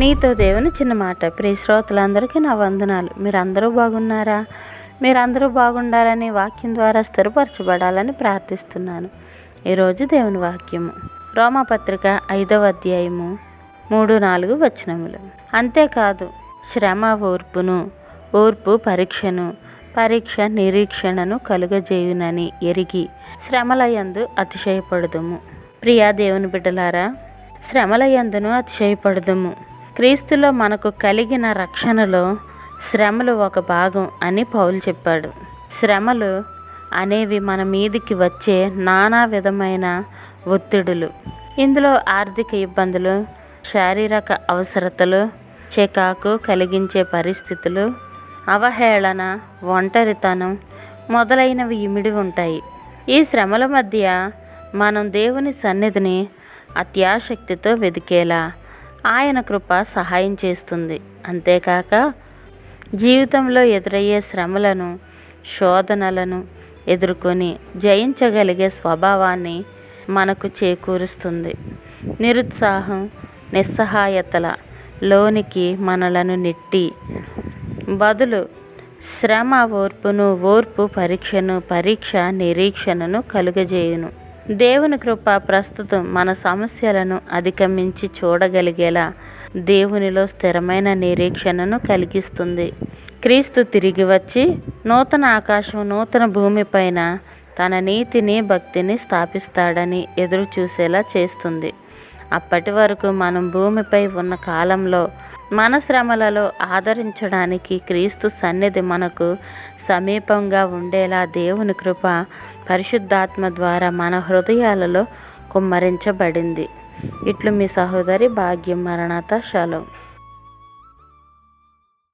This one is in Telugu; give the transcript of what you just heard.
నీతో దేవుని చిన్న మాట. ప్రియ శ్రోతలందరికీ నా వందనాలు. మీరందరూ బాగున్నారా? మీరందరూ బాగుండాలని వాక్యం ద్వారా స్థిరపరచబడాలని ప్రార్థిస్తున్నాను. ఈరోజు దేవుని వాక్యము. రోమపత్రిక ఐదవ అధ్యాయము మూడు నాలుగు వచనములు. అంతేకాదు శ్రమ ఓర్పును ఓర్పు పరీక్షను పరీక్ష నిరీక్షణను కలుగజేయునని ఎరిగి శ్రమలయందు అతిశయపడుదుము. ప్రియా దేవుని బిడ్డలారా శ్రమలయందును అతిశయపడుదుము. క్రీస్తులో మనకు కలిగిన రక్షణలో శ్రమలు ఒక భాగం అని పౌలు చెప్పాడు. శ్రమలు అనేవి మన మీదికి వచ్చే నానా విధమైన ఒత్తిడులు. ఇందులో ఆర్థిక ఇబ్బందులు శారీరక అవసరతలు చికాకు కలిగించే పరిస్థితులు అవహేళన ఒంటరితనం మొదలైనవి ఇమిడి ఉంటాయి. ఈ శ్రమల మధ్య మనం దేవుని సన్నిధిని అత్యాశక్తితో వెదికేలా ఆయన కృప సహాయం చేస్తుంది. అంతేకాక జీవితంలో ఎదురయ్యే శ్రమలను శోధనలను ఎదుర్కొని జయించగలిగే స్వభావాన్ని మనకు చేకూరుస్తుంది. నిరుత్సాహం నిస్సహాయతల లోనికి మనలను నెట్టి బదులు శ్రమ ఓర్పును ఓర్పు పరీక్షను పరీక్ష నిరీక్షణను కలుగజేయును. దేవుని కృప ప్రస్తుతం మన సమస్యలను అధిగమించి చూడగలిగేలా దేవునిలో స్థిరమైన నిరీక్షణను కలిగిస్తుంది. క్రీస్తు తిరిగి వచ్చి నూతన ఆకాశం నూతన భూమిపైన తన నీతిని భక్తిని స్థాపిస్తాడని ఎదురు చూసేలా చేస్తుంది. అప్పటి వరకు మనం భూమిపై ఉన్న కాలంలో మన శ్రమలలో ఆదరించడానికి క్రీస్తు సన్నిధి మనకు సమీపంగా ఉండేలా దేవుని కృప పరిశుద్ధాత్మ ద్వారా మన హృదయాలలో కుమ్మరించబడింది. ఇట్లు మీ సహోదరి భాగ్యం మరణాత శలం